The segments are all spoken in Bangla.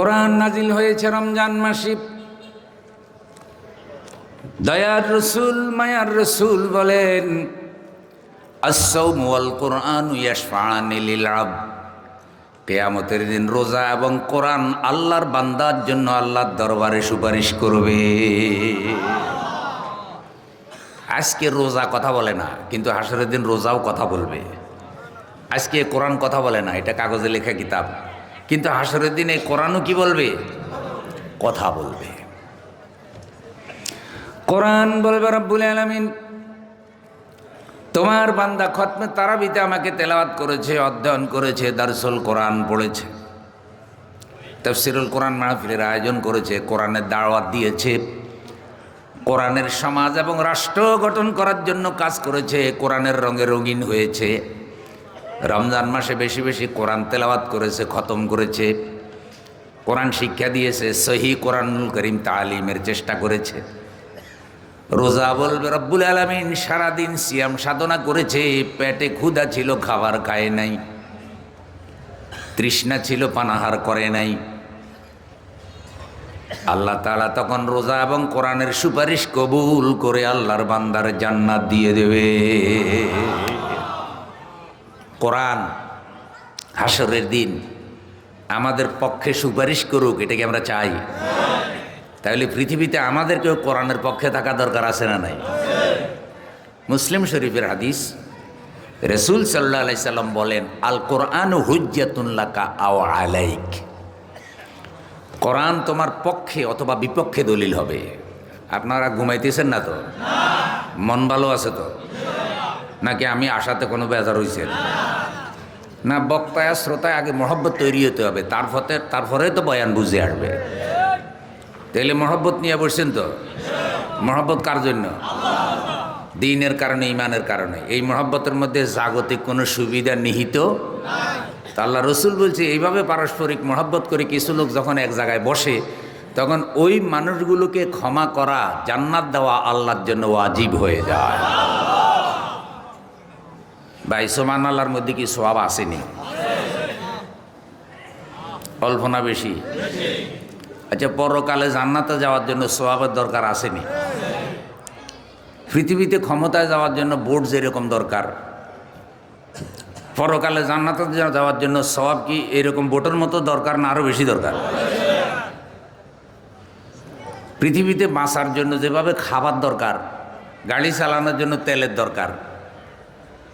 কোরআন নাজিল হয়েছে রমজান মাসে। দয়ার রসুল, মায়ার রসুল বলেন আসৌম ওয়াল কোরআন ইয়াশফানিল আব কেয়ামতের দিন রোজা এবং কোরআন আল্লাহর বান্দার জন্য আল্লাহর দরবারে সুপারিশ করবে। আজকে রোজা কথা বলে না, কিন্তু হাসরের দিন রোজাও কথা বলবে। আজকে কোরআন কথা বলে না, এটা কাগজে লেখা কিতাব। কিন্তু হাসরের দিনে কোরআনও কি বলবে? কথা বলবে। কোরআন বলবে, রব্বুল আলমিন, তোমার বান্দা খতমে তারাবিতে আমাকে তেলাওয়াত করেছে, অধ্যয়ন করেছে, দারসুল কোরআন পড়েছে, তফসিরুল কোরআন মাহফিলের আয়োজন করেছে, কোরআনের দাওয়াত দিয়েছে, কোরআনের সমাজ এবং রাষ্ট্র গঠন করার জন্য কাজ করেছে, কোরআনের রঙে রঙিন হয়েছে। রমজান মাসে বেশি বেশি কোরআন তেলাওয়াত করেছে, খতম করেছে। কোরআন শিক্ষা দিয়েছে, সহি কোরআনুল করিম তালিমের চেষ্টা করেছে। রোজা বলবে, রব্বুল আলমিন সারাদিন সিয়াম সাধনা করেছে, পেটে ক্ষুধা ছিল, খাবার খায় নাই। তৃষ্ণা ছিল, পানাহার করে নাই। আল্লাহ তালা তখন রোজা এবং কোরআনের সুপারিশ কবুল করে আল্লাহর বান্দার জান্নাত দিয়ে দেবে। কোরআন হাসরের দিন, আমাদের পক্ষে সুপারিশ করুক, এটাকে আমরা চাই। তাহলে পৃথিবীতে আমাদেরকেও কোরআনের পক্ষে থাকা দরকার আছে না নাই? মুসলিম শরীফের হাদিস, রসুল সাল্লাহ সাল্লাম বলেন আল কোরআন হুজ্জাতুল্লাকা আও আলাইক। কোরআন তোমার পক্ষে অথবা বিপক্ষে দলিল হবে। আপনারা ঘুমাইতেছেন না তো? মন ভালো আছে তো? নাকি আমি আশাতে কোনো বেজার হয়েছে না, বক্তায়, শ্রোতায় আগে মহব্বত তৈরি হতে হবে। তারপরে তারপরে তো বয়ান বুঝে আসবে। তাহলে মহব্বত নিয়ে বসছেন তো? মহব্বত কার জন্য? দিনের কারণে, ইমানের কারণে। এই মহব্বতের মধ্যে জাগতিক কোনো সুবিধা নিহিত? আল্লাহ রসুল বলছে, এইভাবে পারস্পরিক মহব্বত করে কিছু লোক যখন এক জায়গায় বসে, তখন ওই মানুষগুলোকে ক্ষমা করা, জান্নাত দেওয়া আল্লাহর জন্য ওয়াজিব হয়ে যায়। বা ইসমান আল্লাহর মধ্যে কি সোয়াব আসেনি? অল্প না বেশি? আচ্ছা পরকালে জান্নাতে যাওয়ার জন্য সোয়াবের দরকার আসেনি। পৃথিবীতে ক্ষমতায় যাওয়ার জন্য বোর্ড যেরকম দরকার, পরকালে জান্নাতে যাওয়ার জন্য সবাব কি এরকম বোটের মতো দরকার না আরও বেশি দরকার? পৃথিবীতে বাঁচার জন্য যেভাবে খাবার দরকার, গাড়ি চালানোর জন্য তেলের দরকার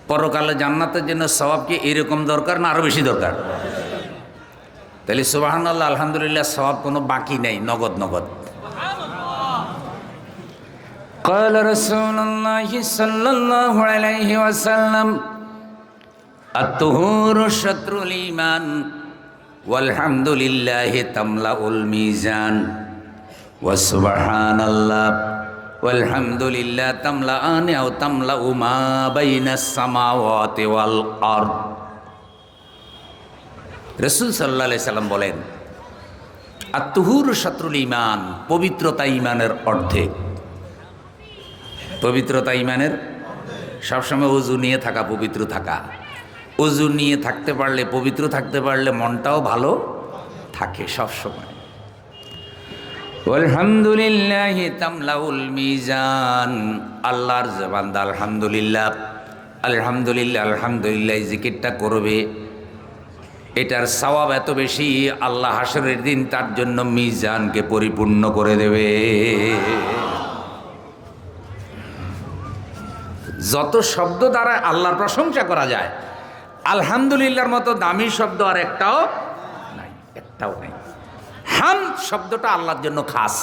পরকালে জান্নাতের জন্য সবাব কি এরকম দরকার না আরও বেশি দরকার তাহলে সুবাহান আল্লাহ আলহামদুলিল্লাহ সবাব কোনো বাকি নেই নগদ নগদ قال رسول الله صلى الله عليه وسلم الطهور شطر الإيمان والحمد لله تملأ الميزان وسبحان الله আলহামদুলিল্লাহ তামলা আনে ও তামলা উমা বাইনা সামাওয়াতে ওয়াল আরদ। রসুল সাল্লা সাল্লাম বলেন আত্মহুর শত্রুল ইমান পবিত্রতা ইমানের অর্ধেক পবিত্রতা ইমানের সবসময় উজু নিয়ে থাকা, পবিত্র থাকা। উজু নিয়ে থাকতে পারলে, পবিত্র থাকতে পারলে মনটাও ভালো থাকে সবসময়। আলহামদুলিল্লাহ তামলাউল মিজান। আল্লাহর জবান্দা আলহামদুলিল্লাহ। আলহামদুলিল্লাহ আলহামদুলিল্লাহ জিকিরটা করবে। এটার সওয়াব এত বেশি, আল্লাহ হাসরের দিন তার জন্য মিজানকে পরিপূর্ণ করে দেবে। যত শব্দ দ্বারা আল্লাহর প্রশংসা করা যায়, আলহামদুলিল্লাহর মতো দামি শব্দ আর একটাও নাই একটাও নাই। হাম শব্দটা আল্লাহর জন্য খাস।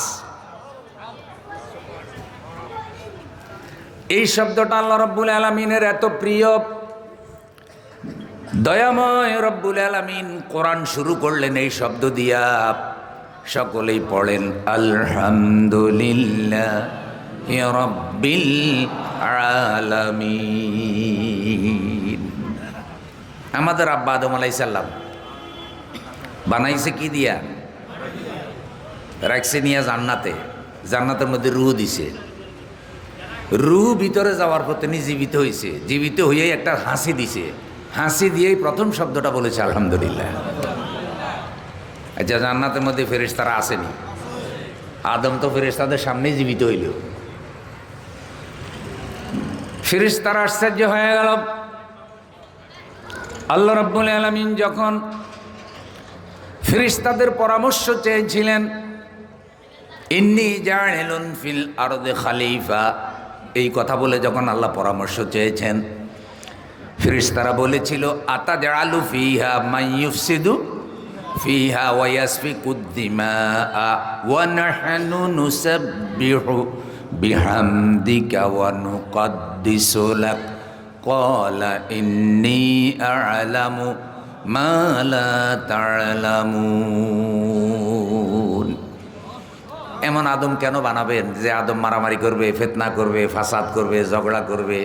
এই শব্দটা আল্লাহ রব্বুল আলমিনের এত প্রিয়। দয়াময় রব্বুল আলমিন কোরআন শুরু করলেন এই শব্দ দিয়া। সকলেই পড়েন, আলহামদুলিল্লাহ আমাদের আব্বা আদম আলাইসাল্লাম বানাইছে কি দিয়া? রাখছে নিয়ে জান্নাতে। জান্নাতের মধ্যে রু দিছে। রু ভিতরে যাওয়ার পর তিনি জীবিত হয়েছে জীবিত হয়েই একটা হাসি দিছে। হাসি দিয়েই প্রথম শব্দটা বলেছে, আলহামদুলিল্লাহ। আচ্ছা জান্নাতের মধ্যে ফেরেশতারা আসেনি। আদম তো ফেরেশতাদের সামনেই জীবিত হইল। ফেরেশতারা আশ্চর্য হয়ে গেল। আল্লাহ রাব্বুল আলামিন যখন ফেরেশতাদের পরামর্শ চেয়েছিলেন ইন্নি জাহেলুন ফিল আরদে খালিফা এই কথা বলে যখন আল্লাহ পরামর্শ চেয়েছেন ফিরিস্তারা বলেছিল আতা জালু ফিহা মাইয়ুফসিদু ফিহা ওয়াসফি কুদ্দিমা ওয়ানহানু নুসাব্বিহু বিহামদিকা ওয়া নুকদ্দিসু লাক। কলা ইন্নি আ'লামু মালা লা এমন আদম কেন বানাবেন যে আদম মারামারি করবে, ফেতনা করবে, ফাসাদ করবে, ঝগড়া করবে,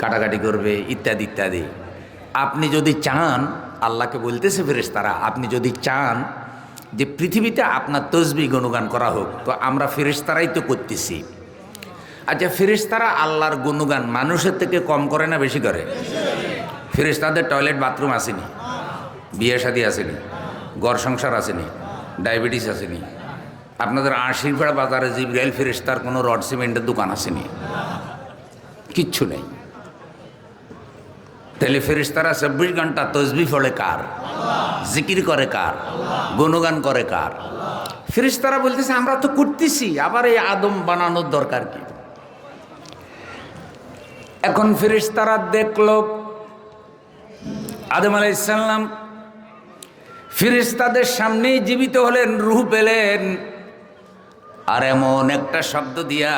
কাটাকাটি করবে, ইত্যাদি ইত্যাদি? আপনি যদি চান, আল্লাহকে বলতেছে ফেরেস তারা আপনি যদি চান যে পৃথিবীতে আপনার তসবি গুণগান করা হোক, তো আমরা ফেরেশতারাই তো করতেছি। আচ্ছা ফেরেশতারা আল্লাহর গুণগান মানুষের থেকে কম করে না বেশি করে? ফেরেশতাদের টয়লেট, বাথরুম আসেনি, বিয়ে শাদী আসেনি গড় সংসার আসেনি, ডায়াবেটিস আসেনি আপনাদের আশিরপাড়া বাজারে জিব্রাইল ফেরেশতার কোনো রড সিমেন্টের দোকান আসেনি। কিচ্ছু নেই। তাহলে ফেরেশতারা চব্বিশ ঘণ্টা তসবি ফলে কার? জিকির করে কার? গুণগান করে কার? ফেরেশতারা বলতেছে, আমরা তো করতেছি, আবার এই আদম বানানোর দরকার কি? এখন ফেরেশতারা দেখল, আদম আলাইসাল্লাম ফিরিস্তাদের সামনেই জীবিত হলেন, রুহ পেলেন। আর এমন একটা শব্দ দিয়া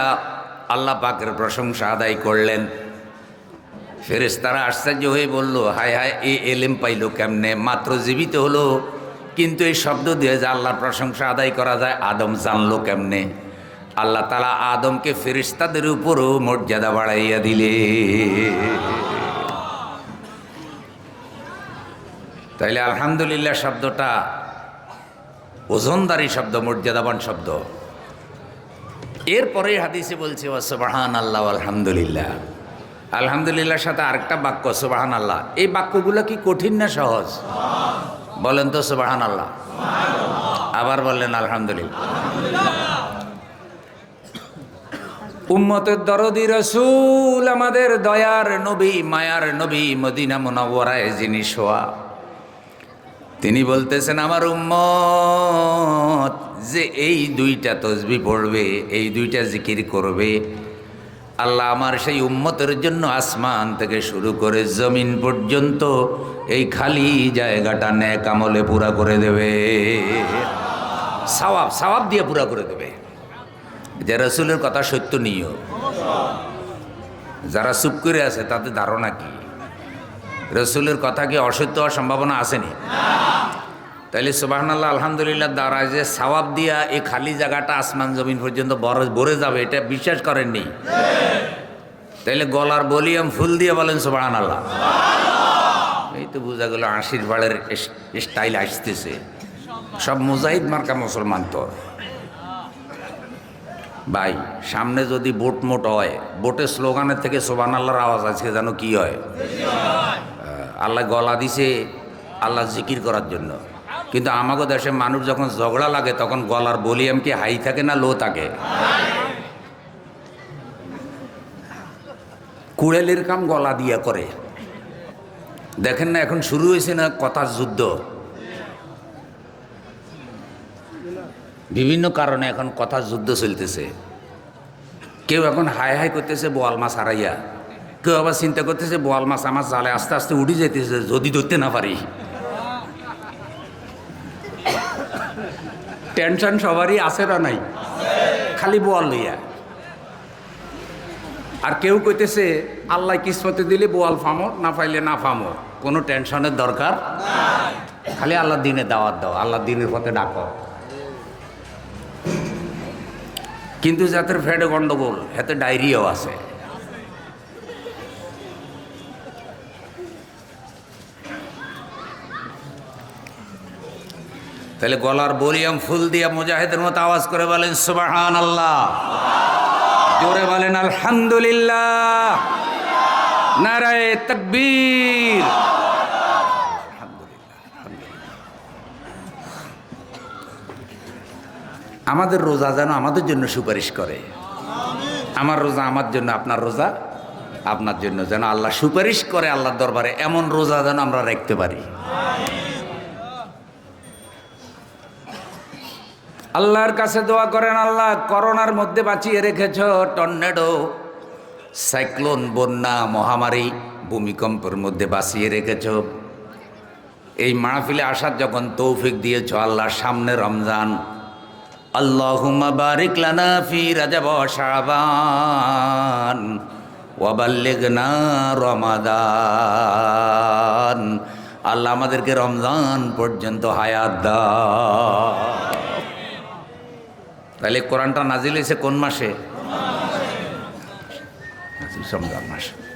আল্লাহ পাকের প্রশংসা আদায় করলেন। ফেরেশতারা আশ্চর্য হয়ে বলল, হায় হায়, এ এলেম পাইল কেমনে? মাত্র জীবিত হলো। কিন্তু এই শব্দ দিয়ে যে আল্লাহর প্রশংসা আদায় করা যায়, আদম জানলো কেমনে? আল্লাহ তালা আদমকে ফেরিস্তাদের উপরও মর্যাদা বাড়াইয়া দিলে। তাইলে আলহামদুলিল্লাহ শব্দটা ওজনদারি শব্দ, মর্যাদাবান শব্দ। এরপরে হাদিসে বলছে ও সুবাহান আল্লাহ আলহামদুলিল্লাহ। আলহামদুলিল্লাহর সাথে আরেকটা বাক্য সুবাহান আল্লাহ এই বাক্যগুলো কি কঠিন না সহজ? বলেন তো সুবাহান আল্লাহ আবার বললেন, আলহামদুলিল্লাহ। উম্মতের দরদি রসুল আমাদের দয়ার নবী, মায়ার নবী, মদিনা মোনাওয়ারায় যিনি শোয়া তিনি বলতেছেন, আমার উম্মত, যে এই দুইটা তসবি পড়বে, এই দুইটা জিকির করবে, আল্লাহ আমার সেই উম্মতের জন্য আসমান থেকে শুরু করে জমিন পর্যন্ত এই খালি জায়গাটা ন্যাক আমলে পুরা করে দেবে। সওয়াব সওয়াব দিয়ে পুরা করে দেবে। যে রসুলের কথা সত্য নিও যারা চুপ করে আছে, তাদের ধারণা কি? রসুলের কথা কি অসত্য হওয়ার সম্ভাবনা আসেনি তাইলে সুবাহান্লাহ আলহামদুলিল্লাহ দ্বারা যে সওয়াব দিয়া এই খালি জায়গাটা আসমান জমিন পর্যন্ত বড় ভরে যাবে, এটা বিশ্বাস করেননি? তাইলে গলার বলিয়াম ফুল দিয়ে বলেন সুবাহান আল্লাহ এই তো বোঝা গেল আশির বাড়ের স্টাইল আসতেছে। সব মুজাহিদ মার্কা মুসলমান তো। ভাই, সামনে যদি বোট মোট হয়, বোটের স্লোগানের থেকে সোবান আল্লাহর আওয়াজ আজকে যেন কি হয়? আল্লাহ গলা দিছে, আল্লাহ জিকির করার জন্য। কিন্তু আমাকে দেশে মানুষ যখন ঝগড়া লাগে, তখন গলার বলিয়াম কি হাই থাকে না লো থাকে? কুড়েলের কাম গলা দিয়া করে। দেখেন না, এখন শুরু হয়েছে না কথার যুদ্ধ? বিভিন্ন কারণে এখন কথার যুদ্ধ চলতেছে। কেউ এখন হাই হাই করতেছে, বোয়াল মাছ হারাইয়া। কেউ আবার চিন্তা করতেছে, বোয়াল মাছ আমার জালে আস্তে আস্তে উঠে যেতেছে যদি ধরতে না পারি। টেনশন সবারই আছে না নাই? খালি বোয়াল লইয়া। আর কেউ কইতেছে, আল্লাহ কিসমতে দিলে বোয়াল ফামো, না পাইলে না ফামো। কোনো টেনশনের দরকার? খালি আল্লাহ দিনে দাওয়াত দাও, আল্লাহ দিনের পথে ডাকো। কিন্তু যাদের ফ্যাটে গন্ডগোল, হাতে ডায়রিয়াও আছে। তাহলে গলার বলিয়াম ফুল দিয়া মুজাহিদের মতো আওয়াজ করে বলেন সুবাহান আল্লাহ জোরে বলেন, আলহামদুলিল্লাহ। নারায় তকবীর। আমাদের রোজা যেন আমাদের জন্য সুপারিশ করে। আমার রোজা আমার জন্য, আপনার রোজা আপনার জন্য। যেন আল্লাহ সুপারিশ করে আল্লাহর দরবারে, এমন রোজা যেন আমরা রাখতে পারি। আল্লাহর কাছে দোয়া করেন, আল্লাহ, করোনার মধ্যে বাঁচিয়ে রেখেছ টর্নেডো, সাইক্লোন, বন্যা, মহামারী, ভূমিকম্পের মধ্যে বাঁচিয়ে রেখেছ। এই মাহফিলে আসার যখন তৌফিক দিয়েছ আল্লাহ সামনে রমজান। আল্লাহুম্মা আল্লাহ আমাদেরকে রমজান পর্যন্ত হায়াত দাও। তাহলে কোরআনটা নাজিল হয়েছে কোন মাসে? রমজান মাসে।